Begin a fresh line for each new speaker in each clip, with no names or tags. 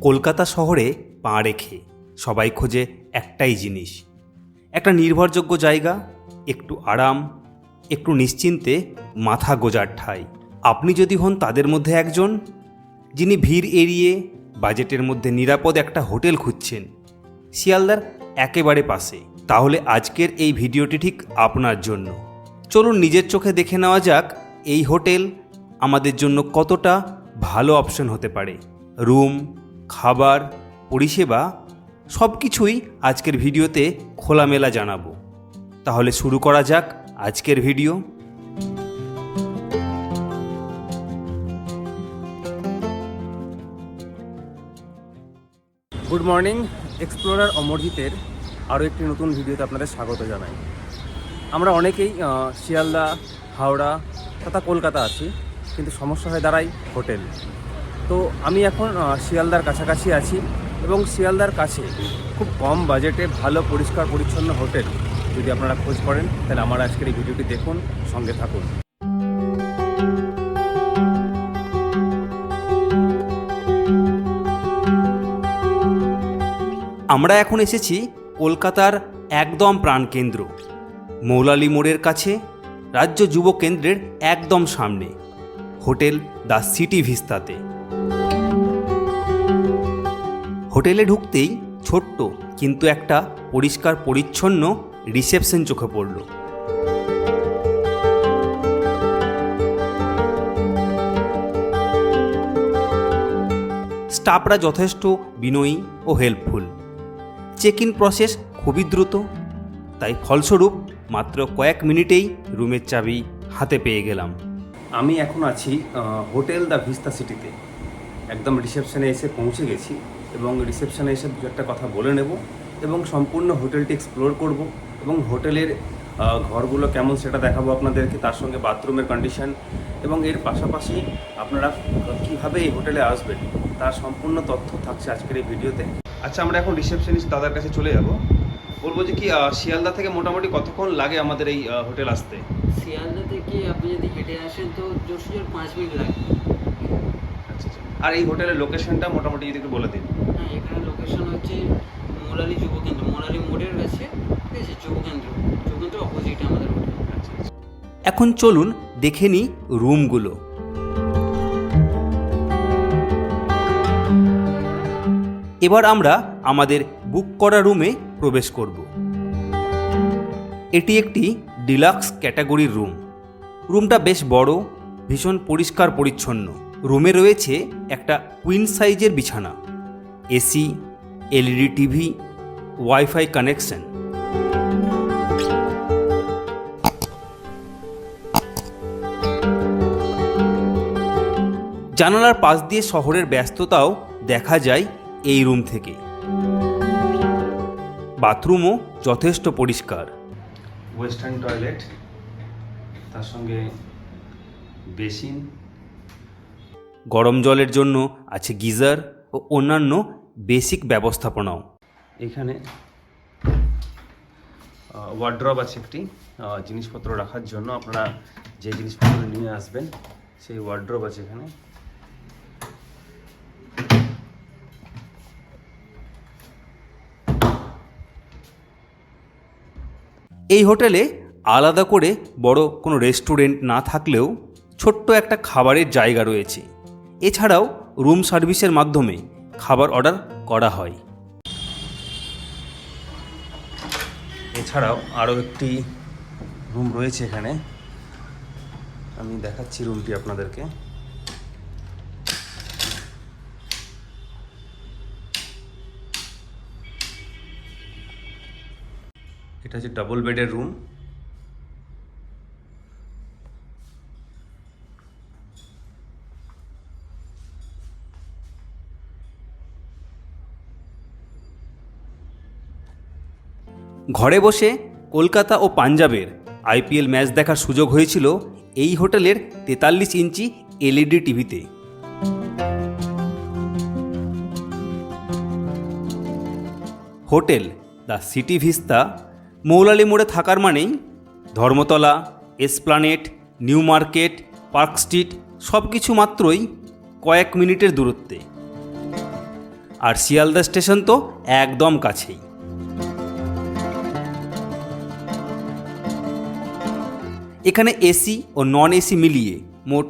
কলকাতা শহরে পা রেখে সবাই খোঁজে একটাই জিনিস। একটা নির্ভরযোগ্য জায়গা, একটু আরাম, একটু নিশ্চিন্তে মাথা গোজার ঠাই। আপনি যদি হন তাদের মধ্যে একজন, যিনি ভিড় এড়িয়ে বাজেটের মধ্যে নিরাপদ একটা হোটেল খুঁজছেন, শিয়ালদার একেবারে পাশে। তাহলে আজকের এই ভিডিওটি ঠিক আপনার জন্য। চলুন নিজের চোখে দেখে নেওয়া যাক, এই হোটেল আমাদের জন্য কতটা ভালো অপশন হতে পারে। রুম খাবার, পরিষেবা সব কিছুই আজকের ভিডিওতে খোলামেলা জানাব। তাহলে শুরু করা যাক আজকের ভিডিও।
গুড মর্নিং, এক্সপ্লোরার অমরজিতের আরও একটি নতুন ভিডিওতে আপনাদের স্বাগত জানাই। আমরা অনেকেই শিয়ালদা, হাওড়া তথা কলকাতা আছি, কিন্তু সমস্যা হয়ে দাঁড়ায় হোটেল। তো আমি এখন শিয়ালদার কাছাকাছি আছি এবং শিয়ালদার কাছে খুব কম বাজেটে ভালো, পরিষ্কার, পরিচ্ছন্ন হোটেল যদি আপনারা খোঁজ করেন, তাহলে আমার আজকের এই ভিডিওটি দেখুন, সঙ্গে থাকুন।
আমরা এখন এসেছি কলকাতার একদম প্রাণকেন্দ্র, মৌলালি মোড়ের কাছে, রাজ্য যুব কেন্দ্রের একদম সামনে, হোটেল দ্য সিটি ভিস্তাতে। হোটেলে ঢুকতেই ছোট্ট কিন্তু একটা পরিষ্কার পরিচ্ছন্ন রিসেপশন চোখে পড়ল। স্টাফরা যথেষ্ট বিনয়ী ও হেল্পফুল। চেক ইন প্রসেস খুবই দ্রুত, তাই ফলস্বরূপ মাত্র কয়েক মিনিটেই রুমের চাবি হাতে পেয়ে গেলাম।
আমি এখন আছি হোটেল দ্য ভিস্তা সিটিতে। একদম রিসেপশনে এসে পৌঁছে গেছি। এবং রিসেপশনে এসে দু একটা কথা বলে নেব এবং সম্পূর্ণ হোটেলটি এক্সপ্লোর করব এবং হোটেলের ঘরগুলো কেমন সেটা দেখাবো আপনাদেরকে তার সঙ্গে বাথরুমের কন্ডিশন এবং এর পাশাপাশি আপনারা কীভাবে এই হোটেলে আসবেন তার সম্পূর্ণ তথ্য থাকছে আজকের এই ভিডিওতে। আচ্ছা আমরা এখন রিসেপশনিস্ট দাদার কাছে চলে যাব। বলব যে কি শিয়ালদা থেকে মোটামুটি কতক্ষণ লাগে আমাদের এই হোটেল আসতে?
শিয়ালদা থেকে আপনি যদি হেঁটে আসেন তো জোর পাঁচ মিনিট লাগবে।
আচ্ছা আচ্ছা। আর এই হোটেলের লোকেশনটা মোটামুটি যদি একটু বলে দিন।
হ্যাঁ এখানে লোকেশন হচ্ছে মোরালি যুবকেন্দ্র। মোরালি মোড়ের কাছে, ঠিক আছে, যুবকেন্দ্র। যুবকেন্দ্র অপোজিটে আমাদের
আচ্ছা আচ্ছা।
এখন চলুন দেখে নিই রুমগুলো এবার আমরা আমাদের বুক করা রুমে প্রবেশ করব। এটি একটি ডিলাক্স ক্যাটাগরির রুম রুমটা বেশ বড়, ভীষণ পরিষ্কার পরিচ্ছন্ন। রুমে রয়েছে একটা কুইন সাইজের বিছানা। AC LED TV wifi connection. জানালার পাশ দিয়ে শহরের ব্যস্ততাও দেখা যায় এই রুম থেকে। বাথরুমও যথেষ্ট পরিষ্কার।
ওয়েস্টার্ন টয়লেট তার সঙ্গে বেসিন।
গরম জলের জন্য আছে গিজার। ও অন্যান্য বেসিক ব্যবস্থাপনাও।
এখানে ওয়ার্ড্রব আছে একটি জিনিসপত্র রাখার জন্য আপনারা যে জিনিসপত্র নিয়ে আসবেন সেই ওয়ার্ড্রব আছে এখানে।
এই হোটেলে আলাদা করে বড় কোনো রেস্টুরেন্ট না থাকলেও ছোট্ট একটা খাবারের জায়গা রয়েছে। এছাড়াও রুম সার্ভিসের মাধ্যমে খাবার অর্ডার করা হয়।
এছাড়াও আরও একটি রুম রয়েছে এখানে। আমি দেখাচ্ছি রুমটি আপনাদেরকে। এটা হচ্ছে ডাবল বেডের রুম
ঘরে বসে কলকাতা ও পাঞ্জাবের আইপিএল ম্যাচ দেখার সুযোগ হয়েছিল এই হোটেলের তেতাল্লিশ ইঞ্চি এলইডি টিভিতে। Hotel, the city vista, Moulali মোড়ে থাকার মানেই Dharmatala, Esplanade, New Market, Park Street সব কিছু মাত্রই কয়েক মিনিটের দূরত্বে। আর শিয়ালদা স্টেশন তো একদম কাছেই। এখানে এসি ও নন এসি মিলিয়ে মোট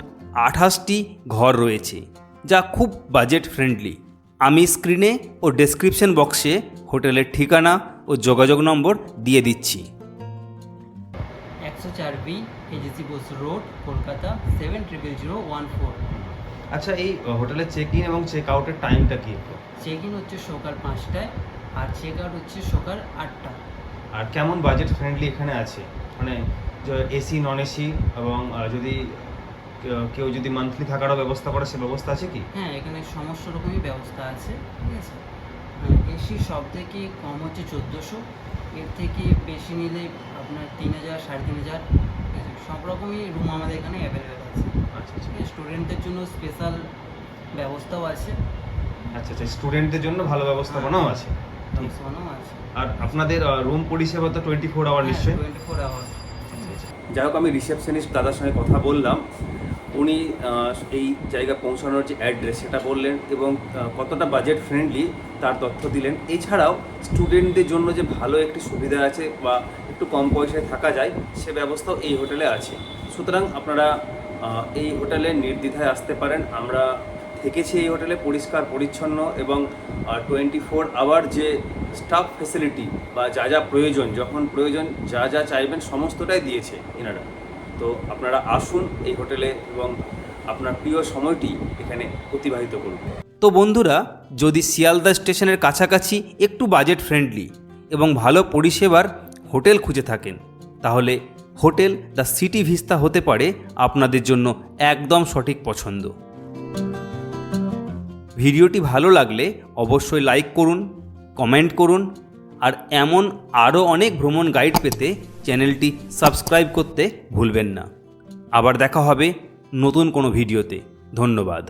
আঠাশটি ঘর রয়েছে যা খুব বাজেট ফ্রেন্ডলি আমি স্ক্রিনে ও ডেসক্রিপশন বক্সে হোটেলের ঠিকানা ও যোগাযোগ নম্বর দিয়ে দিচ্ছি।
একশো চার B AGC Bose road Kolkata seven triple zero one four
আচ্ছা এই হোটেলের চেক ইন এবং চেক আউটের টাইমটা কি
চেক ইন হচ্ছে সকাল পাঁচটায় আর চেক আউট হচ্ছে সকাল আটটা
আর কেমন বাজেট ফ্রেন্ডলি এখানে আছে? মানে এসি নন এসি এবং যদি কেউ- যদি মান্থলি থাকারও ব্যবস্থা করে সে ব্যবস্থা আছে কি?
হ্যাঁ এখানে সমস্ত রকমই ব্যবস্থা আছে ঠিক আছে? এসি সব থেকে কম হচ্ছে চোদ্দোশো। এর থেকে বেশি নিলে আপনার তিন হাজার সাড়ে তিন হাজার ঠিক আছে? সব রকমই রুম আমাদের এখানে অ্যাভেলেবেল আছে।
আচ্ছা আচ্ছা।
স্টুডেন্টদের জন্য স্পেশাল ব্যবস্থাও আছে।
আচ্ছা আচ্ছা স্টুডেন্টদের জন্য ভালো ব্যবস্থাপনাও আছে।
ব্যবস্থাপনাও আছে।
আর আপনাদের রুম পরিষেবা তো টোয়েন্টি ফোর আওয়ার নিশ্চয়ই?
টোয়েন্টি ফোর আওয়ার
যাই হোক, আমি রিসেপশনিস্ট দাদার সঙ্গে কথা বললাম। উনি এই জায়গা পৌঁছানোর যে অ্যাড্রেস সেটা বললেন এবং কতটা বাজেট ফ্রেন্ডলি তার তথ্য দিলেন। এছাড়াও স্টুডেন্টদের জন্য যে ভালো একটি সুবিধা আছে বা একটু কম পয়সায় থাকা যায়, সে ব্যবস্থাও এই হোটেলে আছে। সুতরাং আপনারা এই হোটেলে নির্দ্বিধায় আসতে পারেন। আমরা থেকেছি এই হোটেলে পরিষ্কার, পরিচ্ছন্ন এবং টোয়েন্টি ফোর আওয়ার যে স্টাফ ফেসিলিটি বা যা যা প্রয়োজন, যখন প্রয়োজন যা যা চাইবেন সমস্তটাই দিয়েছে এনারা। তো আপনারা আসুন এই হোটেলে এবং আপনার প্রিয় সময়টি এখানে অতিবাহিত করুন।
তো বন্ধুরা, যদি শিয়ালদা স্টেশনের কাছাকাছি একটু বাজেট ফ্রেন্ডলি এবং ভালো পরিষেবার হোটেল খুঁজে থাকেন, তাহলে হোটেল দ্য সিটি ভিস্তা হতে পারে আপনাদের জন্য একদম সঠিক পছন্দ। ভিডিওটি ভালো লাগলে অবশ্যই লাইক করুন কমেন্ট করুন, আর এমন আরও অনেক ভ্রমণ গাইড পেতে চ্যানেলটি সাবস্ক্রাইব করতে ভুলবেন না। আবার দেখা হবে নতুন কোনো ভিডিওতে। ধন্যবাদ।